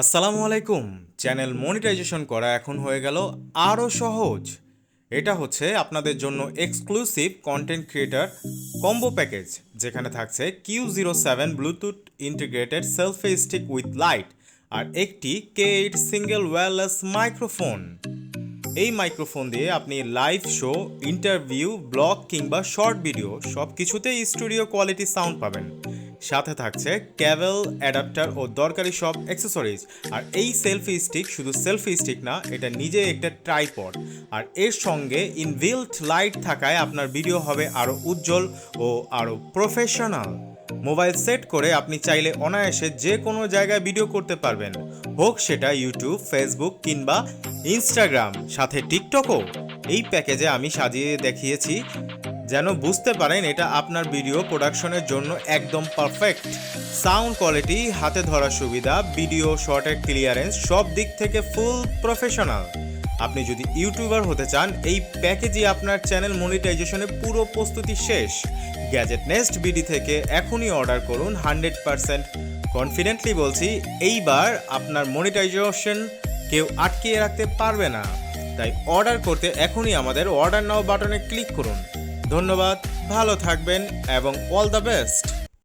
আসসালামু আলাইকুম। Channel monetization করা এখন হয়ে গেল আরও সহজ। এটা হচ্ছে আপনাদের জন্য exclusive content creator combo package, যেখানে থাকছে Q zero seven bluetooth integrated selfie stick with light আর একটি K eight single wireless microphone এই মাইক্রোফোন দিয়ে আপনি লাইভ শো ইন্টারভিউ ব্লগ কিংবা শর্ট ভিডিও সব কিছুতেই স্টুডিও কোয়ালিটি সাউন্ড পাবেন। সাথে থাকছে ক্যাবেল অ্যাডাপ্টার ও দরকারি সব অ্যাক্সেসরিজ। আর এই সেলফি স্টিক শুধু সেলফি স্টিক না, এটা নিজে একটা ট্রাইপড। আর এর সঙ্গে ইনবিল্ট লাইট থাকায় আপনার ভিডিও হবে আরও উজ্জ্বল ও আরও প্রফেশনাল। মোবাইল সেট করে আপনি চাইলে অনায়াসে যে কোনো জায়গায় ভিডিও করতে পারবেন। হোক সেটা ইউটিউব, ফেসবুক কিংবা ইনস্টাগ্রাম, সাথে টিকটকও। এই প্যাকেজে আমি সাজিয়ে দেখিয়েছি যেন বুঝতে পারেন এটা আপনার ভিডিও প্রোডাকশনের জন্য একদম পারফেক্ট। সাউন্ড কোয়ালিটি, হাতে ধরার সুবিধা, ভিডিও শর্টের ক্লিয়ারেন্স সব দিক থেকে ফুল প্রফেশনাল। আপনি যদি ইউটিউবার হতে চান, এই প্যাকেজই আপনার চ্যানেল মনিটাইজেশনের পুরো প্রস্তুতি শেষ। গ্যাজেট নেক্সট বিডি থেকে এখনই অর্ডার করুন, হান্ড্রেড পারসেন্ট। কনফিডেন্টলি বলছি, এইবার আপনার মনিটাইজেশন কেউ আটকিয়ে রাখতে পারবে না। তাই অর্ডার করতে এখনই আমাদের অর্ডার নাও বাটনে ক্লিক করুন। ধন্যবাদ ভালো থাকবেন এবং অল দ্য বেস্ট